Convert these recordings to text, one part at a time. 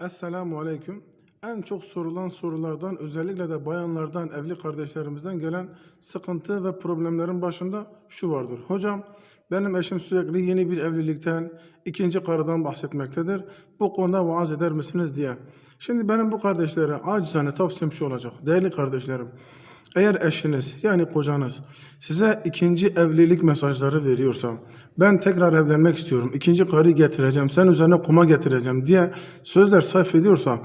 Esselamu Aleyküm. En çok sorulan sorulardan özellikle de bayanlardan, evli kardeşlerimizden gelen sıkıntı ve problemlerin başında şu vardır. Hocam benim eşim sürekli yeni bir evlilikten, ikinci karıdan bahsetmektedir. Bu konuda vaaz eder misiniz diye. Şimdi benim bu kardeşlere acizane tavsiyem şu olacak. Değerli kardeşlerim, eğer eşiniz yani kocanız size ikinci evlilik mesajları veriyorsa ben tekrar evlenmek istiyorum, ikinci karıyı getireceğim, sen üzerine kuma getireceğim diye sözler sarf ediyorsa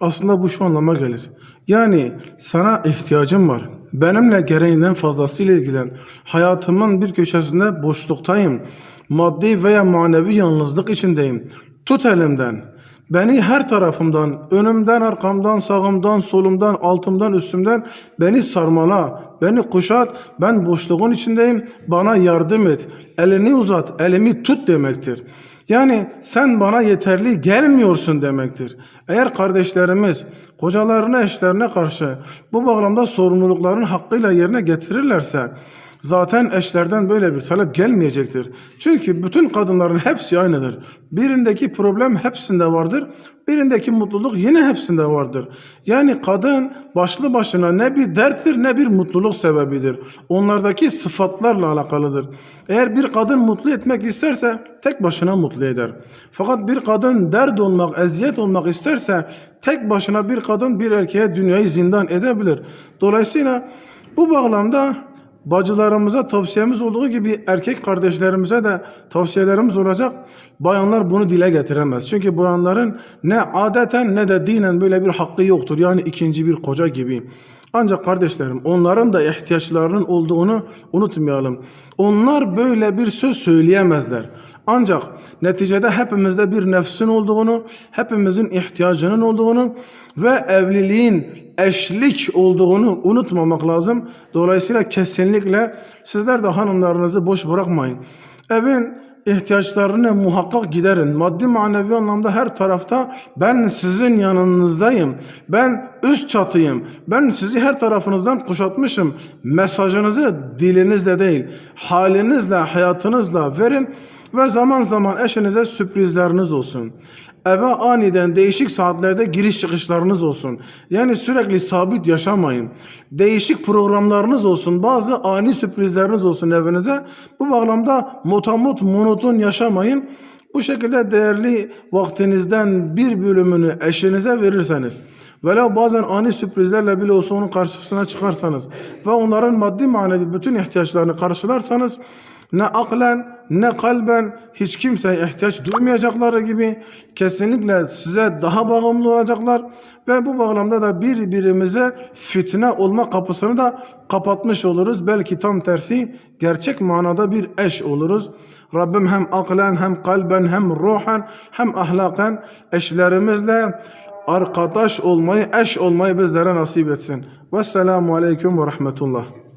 aslında bu şu anlama gelir. Yani sana ihtiyacım var. Benimle gereğinden fazlasıyla ilgilen. Hayatımın bir köşesinde boşluktayım. Maddi veya manevi yalnızlık içindeyim. Tut elimden. Beni her tarafımdan, önümden, arkamdan, sağımdan, solumdan, altımdan, üstümden beni sarmala, beni kuşat. Ben boşluğun içindeyim. Bana yardım et. Elini uzat, elimi tut demektir. Yani sen bana yeterli gelmiyorsun demektir. Eğer kardeşlerimiz kocalarına, eşlerine karşı bu bağlamda sorumlulukların hakkıyla yerine getirirlerse zaten eşlerden böyle bir talep gelmeyecektir. Çünkü bütün kadınların hepsi aynıdır. Birindeki problem hepsinde vardır. Birindeki mutluluk yine hepsinde vardır. Yani kadın başlı başına ne bir derttir ne bir mutluluk sebebidir. Onlardaki sıfatlarla alakalıdır. Eğer bir kadın mutlu etmek isterse tek başına mutlu eder. Fakat bir kadın dert olmak, eziyet olmak isterse tek başına bir kadın bir erkeğe dünyayı zindan edebilir. Dolayısıyla bu bağlamda bacılarımıza tavsiyemiz olduğu gibi erkek kardeşlerimize de tavsiyelerimiz olacak. Bayanlar bunu dile getiremez. Çünkü bayanların ne adeten ne de dinen böyle bir hakkı yoktur. Yani ikinci bir koca gibi. Ancak kardeşlerim onların da ihtiyaçlarının olduğunu unutmayalım. Onlar böyle bir söz söyleyemezler. Ancak neticede hepimizde bir nefsin olduğunu, hepimizin ihtiyacının olduğunu ve evliliğin eşlik olduğunu unutmamak lazım. Dolayısıyla kesinlikle sizler de hanımlarınızı boş bırakmayın. Evin ihtiyaçlarını muhakkak giderin. Maddi manevi anlamda her tarafta ben sizin yanınızdayım. Ben üst çatıyım. Ben sizi her tarafınızdan kuşatmışım. Mesajınızı dilinizle değil, halinizle, hayatınızla verin ve zaman zaman eşinize sürprizleriniz olsun. Eve aniden değişik saatlerde giriş çıkışlarınız olsun. Yani sürekli sabit yaşamayın. Değişik programlarınız olsun. Bazı ani sürprizleriniz olsun evinize. Bu bağlamda motamut monoton yaşamayın. Bu şekilde değerli vaktinizden bir bölümünü eşinize verirseniz veya bazen ani sürprizlerle bile olsa onun karşısına çıkarsanız ve onların maddi manevi bütün ihtiyaçlarını karşılarsanız ne aklen ne kalben hiç kimseye ihtiyaç duymayacakları gibi kesinlikle size daha bağımlı olacaklar ve bu bağlamda da birbirimize fitne olma kapısını da kapatmış oluruz. Belki tam tersi gerçek manada bir eş oluruz. Rabbim hem aklen hem kalben hem ruhen hem ahlaken eşlerimizle arkadaş olmayı, eş olmayı bizlere nasip etsin. Vesselamu aleyküm ve rahmetullah.